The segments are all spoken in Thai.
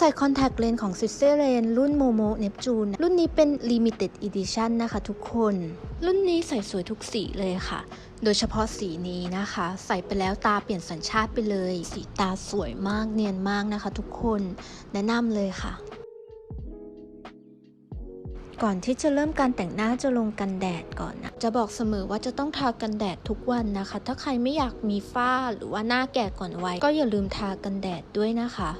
ใส่คอนแทคเลนส์ของซิสเซเรนรุ่นโมโมเนปจูนรุ่นนี้เป็น Limited Edition นะคะทุกคน รุ่นนี้ใส่สวยทุกสีเลยค่ะ โดยเฉพาะสีนี้นะคะ ใส่ไปแล้วตาเปลี่ยนสัญชาติไปเลย สีตาสวยมากเนียนมากนะคะทุกคนแนะนำเลยค่ะก่อนที่จะเริ่มการแต่งหน้าจะลงกันแดดก่อนนะ จะบอกเสมอว่าจะต้องทากันแดดทุกวันนะคะ ถ้าใครไม่อยากมีฝ้าหรือว่าหน้าแก่ก่อนวัยก็อย่าลืมทากันแดดด้วยนะคะ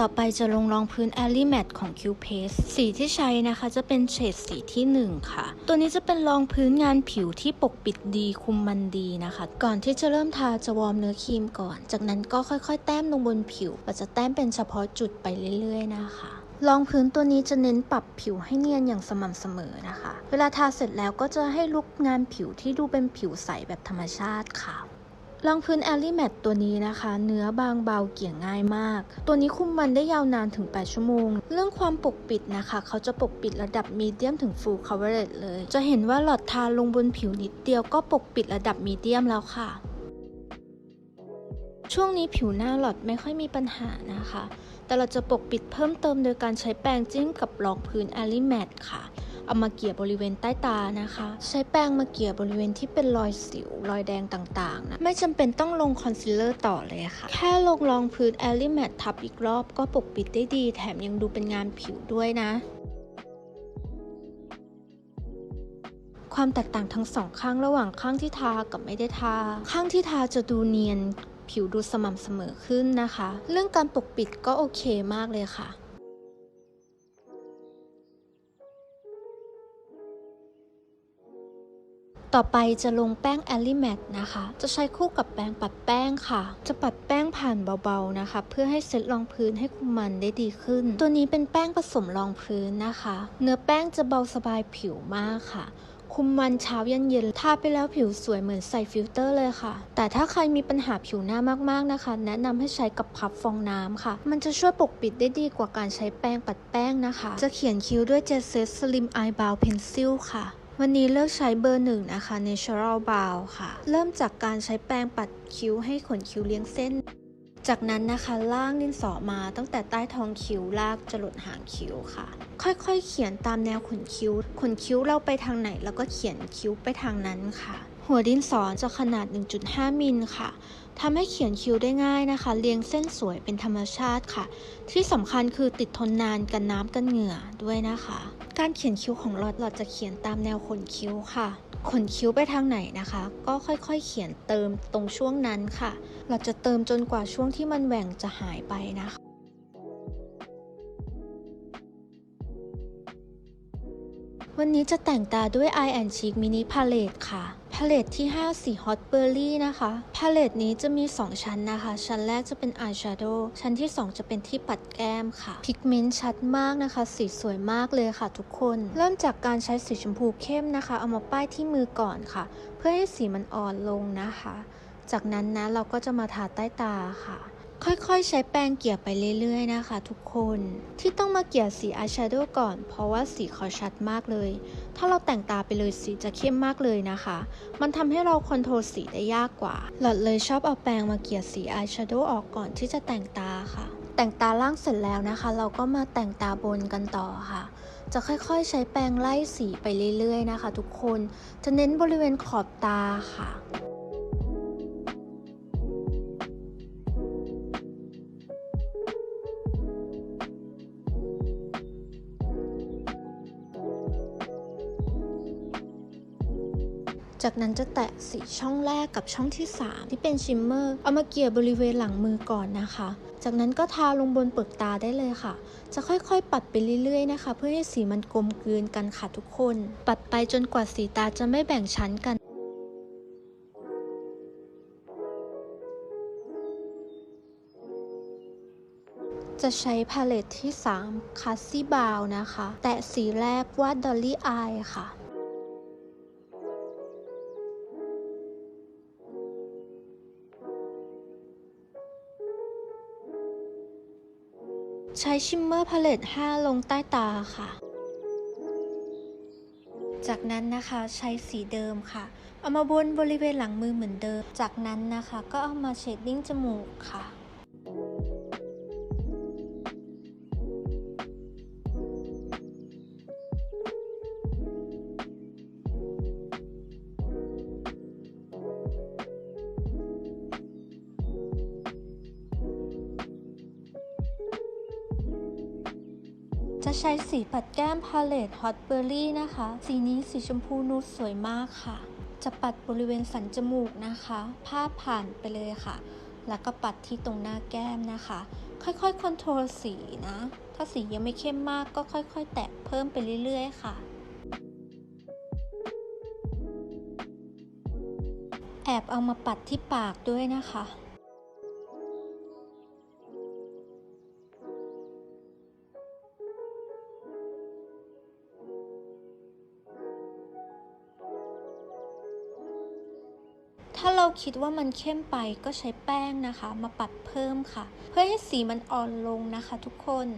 ต่อไปจะลงรองพื้น a l l y Matte ของ Q Paste สีที่ใช้นะคะจะเป็นเฉดสีที่ 1 ค่ะ ตัวนี้จะเป็นรองพื้นงานผิวที่ปกปิดดีคุมมันดีนะคะ ก่อนที่จะเริ่มทาจะวอร์มเนื้อครีมก่อน จากนั้นก็ค่อยๆ แต้มลงบนผิวเราจะแต้มเป็นเฉพาะจุดไปเรื่อยๆ นะคะรองพื้นตัวนี้จะเน้นปรับผิวให้เนียนอย่างสม่ำเสมอนะคะ เวลาทาเสร็จแล้วก็จะให้ลุกงานผิวที่ดูเป็นผิวใสแบบธรรมชาติค่ะ รองพื้น a l l y Matte ตัวนี้นะคะ เนื้อบางเบาเกี่ยง่ายมาก ตัวนี้คุมมันได้ยาวนานถึง 8 ชั่วโมง เรื่องความปกปิดนะคะ เขาจะปกปิดระดับมีเดียมถึง full coverage เลย จะเห็นว่าหลอดทาลงบนผิวนิดเดียวก็ปกปิดระดับมีเดียมแล้วค่ะ ช่วงนี้ผิวหน้าหลอดไม่ค่อยมีปัญหานะคะ แต่เราจะปกปิดเพิ่มเติมโดยการใช้แปรงจิ้มกับรองพื้น a l l y Matte ค่ะ เอามาเกี่ยบริเวณใต้ตานะคะ ใช้แป้งมาเกี่ยบริเวณที่เป็นรอยสิวรอยแดงต่างๆนะไม่จำเป็นต้องลงคอนซีลเลอร์ต่อเลยค่ะ แค่ลงรองพื้น a l l y Matte ทับอีกรอบก็ปกปิดได้ดี แถมยังดูเป็นงานผิวด้วยนะความแตกต่างทั้งสองข้างระหว่างข้างที่ทากับไม่ได้ทา ข้างที่ทาจะดูเนียน ผิวดูสม่ำเสมอขึ้นนะคะ เรื่องการปกปิดก็โอเคมากเลยค่ะ ต่อไปจะลงแป้ง AlliMat นะคะ จะใช้คู่กับแปรงปัดแป้งค่ะ จะปัดแป้งผ่านเบาๆนะคะ เพื่อให้เซตรองพื้นให้คุมมันได้ดีขึ้น ตัวนี้เป็นแป้งผสมรองพื้นนะคะ เนื้อแป้งจะเบาสบายผิวมากค่ะคุมมันเช้ายันเย็นทาไปแล้วผิวสวยเหมือนใส่ฟิลเตอร์เลยค่ะ แต่ถ้าใครมีปัญหาผิวหน้ามากๆนะคะ แนะนำให้ใช้กับพับฟองน้ำค่ะ มันจะช่วยปกปิดได้ดีกว่าการใช้แป้งปัดแป้งนะคะ จะเขียนคิ้วด้วย Jet Set Slim Eyebrow Pencil ค่ะ วันนี้เลือกใช้เบอร์หนึ่งนะคะ Natural Brow ค่ะ เริ่มจากการใช้แปรงปัดคิ้วให้ขนคิ้วเลี้ยงเส้น จากนั้นนะคะล่างดินสอมาตั้งแต่ใต้ท้องคิ้วลากจรดหางคิ้วค่ะ ค่อยๆ เขียนตามแนวขนคิ้ว ขนคิ้วเราไปทางไหน แล้วก็เขียนคิ้วไปทางนั้นค่ะ หัวดินสอจะขนาด 1.5 มิลค่ะทำให้เขียนคิ้วได้ง่ายนะคะ เรียงเส้นสวยเป็นธรรมชาติค่ะ ที่สำคัญคือติดทนนานกันน้ำกันเหงื่อด้วยนะคะ การเขียนคิ้วของเราเราจะเขียนตามแนวขนคิ้วค่ะ ขนคิ้วไปทางไหนนะคะ ก็ค่อยๆ เขียนเติมตรงช่วงนั้นค่ะ เราจะเติมจนกว่าช่วงที่มันแหว่งจะหายไปนะคะวันนี้จะแต่งตาด้วย Eye and Cheek Mini Palette ค่ะ พาเลตที่ 5 สี Hot Berry นะคะ พาเลตนี้จะมี 2 ชั้นนะคะ ชั้นแรกจะเป็น Eyeshadow ชั้นที่ 2 จะเป็นที่ปัดแก้มค่ะ พิกเมนต์ชัดมากนะคะ สีสวยมากเลยค่ะทุกคน เริ่มจากการใช้สีชมพูเข้มนะคะ เอามาป้ายที่มือก่อนค่ะ เพื่อให้สีมันอ่อนลงนะคะ จากนั้นนะเราก็จะมาทาใต้ตาค่ะค่อยๆ ใช้แป้งเกลี่ยไปเรื่อยๆ นะคะ ทุกคน ที่ต้องมาเกลี่ยสีอายแชโดว์ก่อน เพราะว่าสีเขาชัดมากเลย ถ้าเราแต่งตาไปเลยสีจะเข้มมากเลยนะคะ มันทำให้เราคอนโทรลสีได้ยากกว่า หลอดเลยชอบเอาแปรงมาเกี่ยสีอายแชโดว์ออกก่อนที่จะแต่งตาค่ะ แต่งตาล่างเสร็จแล้วนะคะ เราก็มาแต่งตาบนกันต่อค่ะ จะค่อยๆ ใช้แปรงไล่สีไปเรื่อยๆนะคะ ทุกคน จะเน้นบริเวณขอบตาค่ะ จากนั้นจะแตะสีช่องแรกกับช่องที่ 3 ที่เป็นชิมเมอร์ เอามาเกี่ยบริเวณหลังมือก่อนนะคะ จากนั้นก็ทาลงบนเปลือกตาได้เลยค่ะ จะค่อยๆ ปัดไปเรื่อยๆนะคะ เพื่อให้สีมันกลมกลืนกันค่ะทุกคน ปัดไปจนกว่าสีตาจะไม่แบ่งชั้นกันจะใช้พาเลตที่3 c a s s i b o w นะคะ แตะสีแรกว่าด Dolly Eye ค่ะ ใช้ชิมเมอร์พาเลต5 ลงใต้ตาค่ะ จากนั้นนะคะใช้สีเดิมค่ะ เอามาบนบริเวณหลังมือเหมือนเดิม จากนั้นนะคะก็เอามาเชดดิ้งจมูกค่ะ จะใช้สีปัดแก้มพาเลตฮอตเบอร์รี่นะคะ สีนี้สีชมพูนูดสวยมากค่ะ จะปัดบริเวณสันจมูกนะคะพาดผ่านไปเลยค่ะ แล้วก็ปัดที่ตรงหน้าแก้มนะคะ ค่อยๆคอนโทรลสีนะ ถ้าสียังไม่เข้มมากก็ค่อยๆ แตะเพิ่มไปเรื่อยๆ ค่ะแอบเอามาปัดที่ปากด้วยนะคะ ถ้าเราคิดว่ามันเข้มไปก็ใช้แป้งนะคะ มาปัดเพิ่มค่ะ เพื่อให้สีมันอ่อนลงนะคะทุกคน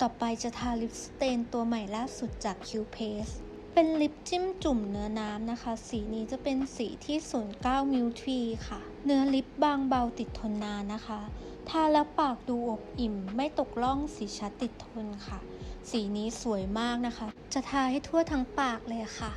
ต่อไปจะทาลิปสเตนตัวใหม่ล่าสุดจาก Q Paste เป็นลิปจิ้มจุ่มเนื้อน้ำนะคะ สีนี้จะเป็นสีที่09มิลทีค่ะ เนื้อลิปบางเบาติดทนนานนะคะ ทาแล้วปากดูอบอิ่ม ไม่ตกล่องสีชัดติดทนค่ะ สีนี้สวยมากนะคะ จะทาให้ทั่วทั้งปากเลยค่ะ